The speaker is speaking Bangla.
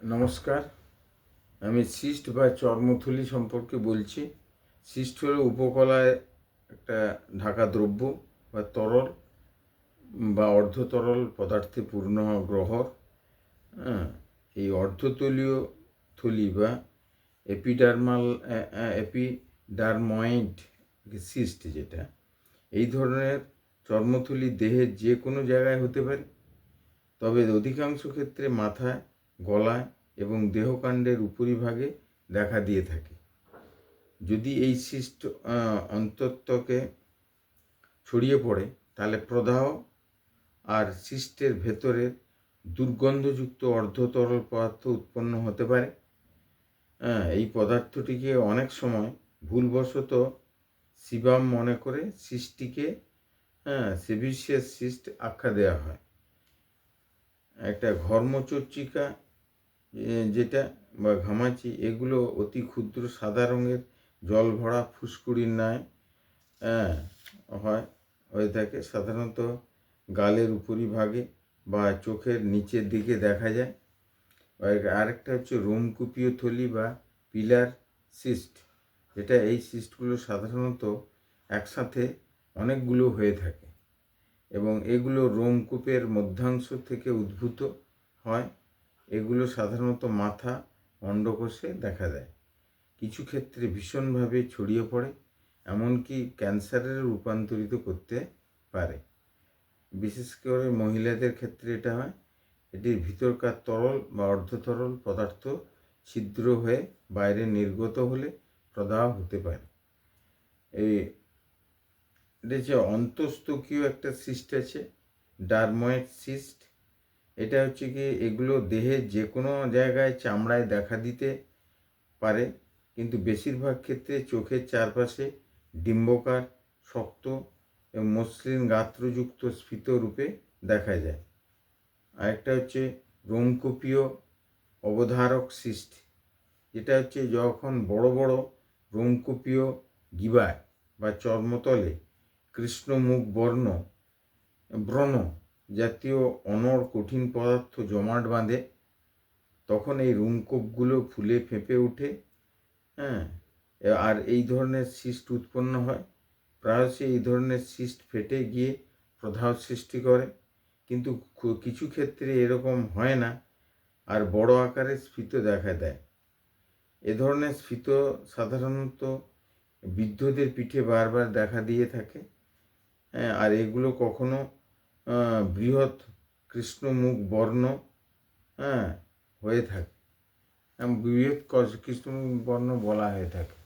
নমস্কার। আমি সিস্ট বা চর্মথলি সম্পর্কে বলছি। সিস্ট হলো উপকলায় একটা ঢাকা দ্রব্য বা তরল বা অর্ধতরল পদার্থে পূর্ণ গ্রহর হ্যাঁ এই অর্ধতলীয় থলি বা এপিডার্মাল এপিডার্ময়েড সিস্ট যেটা, এই ধরনের চর্মথলি দেহের যে কোনো জায়গায় হতে পারে। তবে অধিকাংশ ক্ষেত্রে মাথায় গলায় এবং দেহকাণ্ডের উপরিভাগে দেখা দিয়ে থাকে। যদি এই সিস্ট অন্তত্বকে ছড়িয়ে পড়ে, তাহলে প্রদাহ আর সিস্টের ভেতরের দুর্গন্ধযুক্ত অর্ধতরল পদার্থ উৎপন্ন হতে পারে। এই পদার্থটিকে অনেক সময় ভুলবশত সিবাম মনে করে সিস্টটিকে হ্যাঁ সেভিসিয়াস সিস্ট আখ্যা দেওয়া হয়। একটা ঘর্মচর্চিকা যেটা বা ঘামাচি, এগুলো অতি ক্ষুদ্র সাদা রঙের, জল ভরা ফুসকুড়ির ন্যায় হ্যাঁ হয় থাকে। সাধারণত গালের উপরিভাগে বা চোখের নিচের দিকে দেখা যায়। আর আরেকটা হচ্ছে রোমকূপীয় থলি বা পিলার সিস্ট, যেটা এই সিস্টগুলো সাধারণত একসাথে অনেকগুলো হয়ে থাকে। এবং এগুলো রোমকূপের মধ্যাংশ থেকে উদ্ভূত হয়। এগুলো সাধারণত মাথা, অন্ডকোষে দেখা দেয়। কিছু ক্ষেত্রে ভীষণভাবে ছড়িয়ে পড়ে, এমনকি ক্যান্সারের রূপান্তরিত করতে পারে। বিশেষ করে মহিলাদের ক্ষেত্রে এটা হয়, এটির ভিতরকার তরল বা অর্ধতরল পদার্থ ছিদ্র হয়ে বাইরে নির্গত হলে প্রদাহ হতে পারে। এই এটা যে অন্তস্তকীয় একটা সিস্ট আছে ডারময়েড সিস্ট এটা হচ্ছে কি এগুলো দেহের যে কোনো জায়গায় চামড়ায় দেখা দিতে পারে, কিন্তু বেশিরভাগ ক্ষেত্রে চোখের চারপাশে ডিম্বকার, শক্ত এবং মসৃণ গাত্রযুক্ত স্ফীত রূপে দেখা যায়। আরেকটা হচ্ছে রোমকূপীয় অবধারক সিস্ট। যেটা হচ্ছে যখন বড় বড় রোমকূপীয় গিবায় বা চর্মতলে কৃষ্ণমুখ বর্ণ, ব্রণ জাতীয় অনড় কঠিন পদার্থ জমাট বাঁধে, তখন এই রুমকূপগুলো ফুলে ফেঁপে ওঠে হ্যাঁ আর এই ধরনের সিস্ট উৎপন্ন হয়। প্রায়শই এই ধরনের সিস্ট ফেটে গিয়ে প্রদাহ সৃষ্টি করে, কিন্তু কিছু ক্ষেত্রে এরকম হয় না, আর বড় আকারে স্ফীত দেখা দেয়। এ ধরনের স্ফীত সাধারণত বৃদ্ধদের পিঠে বারবার দেখা দিয়ে থাকে হ্যাঁ আর এগুলো কখনো বৃহৎ কৃষ্ণমুখ বর্ণ হ্যাঁ হয়ে থাকে। বৃহৎ কৃষ্ণমুখ বর্ণ বলা হয়ে থাকে।